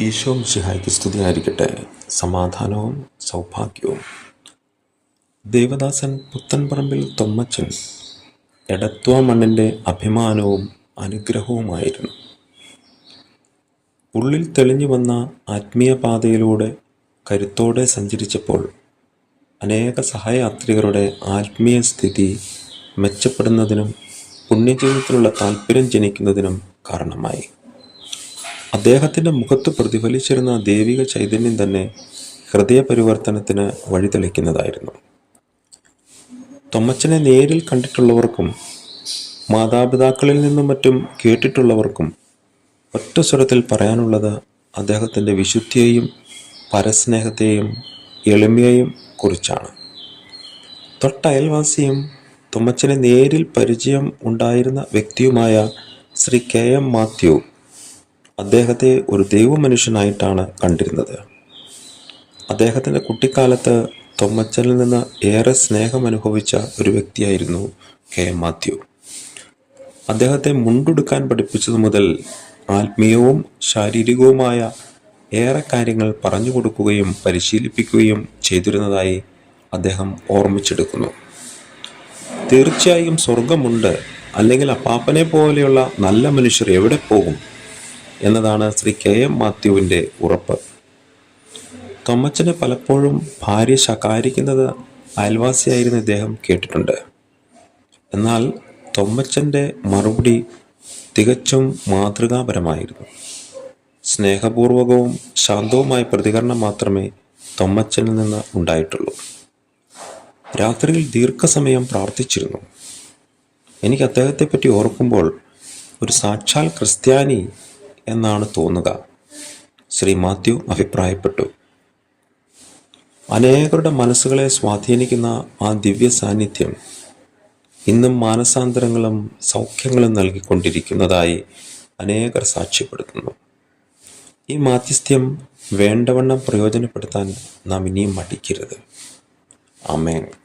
ഈശോ മിശിഹായ്ക്ക് സ്തുതിയായിരിക്കട്ടെ. സമാധാനവും സൗഭാഗ്യവും. ദേവദാസൻ പുത്തൻപറമ്പിൽ തൊമ്മച്ചൻ എടത്വ മണ്ണിന്റെ അഭിമാനവും അനുഗ്രഹവുമായിരുന്നു. ഉള്ളിൽ തെളിഞ്ഞു വന്ന ആത്മീയപാതയിലൂടെ കരുത്തോടെ സഞ്ചരിച്ചപ്പോൾ അനേക സഹയാത്രികരുടെ ആത്മീയ സ്ഥിതി മെച്ചപ്പെടുന്നതിനും പുണ്യജീവിതത്തിലുള്ള താല്പര്യം ജനിക്കുന്നതിനും കാരണമായി. അദ്ദേഹത്തിന്റെ മുഖത്ത് പ്രതിഫലിച്ചിരുന്ന ദൈവിക ചൈതന്യം തന്നെ ഹൃദയപരിവർത്തനത്തിന് വഴിതെളിക്കുന്നതായിരുന്നു. തൊമ്മച്ചനെ നേരിൽ കണ്ടിട്ടുള്ളവർക്കും മാതാപിതാക്കളിൽ നിന്നും മറ്റും കേട്ടിട്ടുള്ളവർക്കും ഒറ്റ സ്വരത്തിൽ പറയാനുള്ളത് അദ്ദേഹത്തിന്റെ വിശുദ്ധിയെയും പരസ്നേഹത്തെയും എളിമയെയും കുറിച്ചാണ്. തൊട്ടയൽവാസിയും തുമ്മച്ചന് നേരിൽ പരിചയം ഉണ്ടായിരുന്ന വ്യക്തിയുമായ ശ്രീ കെ എം മാത്യു അദ്ദേഹത്തെ ഒരു ദൈവമനുഷ്യനായിട്ടാണ് കണ്ടിരുന്നത്. അദ്ദേഹത്തിന്റെ കുട്ടിക്കാലത്ത് തൊമ്മച്ചനിൽ നിന്ന് ഏറെ സ്നേഹം അനുഭവിച്ച ഒരു വ്യക്തിയായിരുന്നു കെ. എം മാത്യു. അദ്ദേഹത്തെ മുണ്ടെടുക്കാൻ പഠിപ്പിച്ചതു മുതൽ ആത്മീയവും ശാരീരികവുമായ ഏറെ കാര്യങ്ങൾ പറഞ്ഞു കൊടുക്കുകയും പരിശീലിപ്പിക്കുകയും ചെയ്തിരുന്നതായി അദ്ദേഹം ഓർമ്മിച്ചെടുക്കുന്നു. തീർച്ചയായും സ്വർഗമുണ്ട് അല്ലെങ്കിൽ അപ്പാപ്പനെ പോലെയുള്ള നല്ല മനുഷ്യർ എവിടെ പോകും? എന്നതാണ് ശ്രീ കെ എം മാത്യുവിന്റെ ഉറപ്പ്. തൊമ്മച്ചനെ പലപ്പോഴും ഭാര്യ ശകാരിക്കുന്നത് അയൽവാസിയായിരുന്ന ഇദ്ദേഹം കേട്ടിട്ടുണ്ട്. എന്നാൽ തൊമ്മച്ചന്റെ മറുപടി തികച്ചും മാതൃകാപരമായിരുന്നു. സ്നേഹപൂർവകവും ശാന്തവുമായ പ്രതികരണം മാത്രമേ തൊമ്മച്ചനിൽ നിന്ന് ഉണ്ടായിട്ടുള്ളൂ. രാത്രിയിൽ ദീർഘസമയം പ്രാർത്ഥിച്ചിരുന്നു. എനിക്ക് അദ്ദേഹത്തെപ്പറ്റി ഓർക്കുമ്പോൾ ഒരു സാക്ഷാൽ ക്രിസ്ത്യാനി എന്നാണ് തോന്നുക. ശ്രീ മാത്യു അഭിപ്രായപ്പെട്ടു. അനേകരുടെ മനസ്സുകളെ സ്വാധീനിക്കുന്ന ആ ദിവ്യ സാന്നിധ്യം ഇന്നും മാനസാന്തരങ്ങളും സൗഖ്യങ്ങളും നൽകിക്കൊണ്ടിരിക്കുന്നതായി അനേകർ സാക്ഷ്യപ്പെടുത്തുന്നു. ഈ മാധ്യസ്ഥ്യം വേണ്ടവണ്ണം പ്രയോജനപ്പെടുത്താൻ നാം ഇനിയും മടിക്കരുത്. ആമേൻ.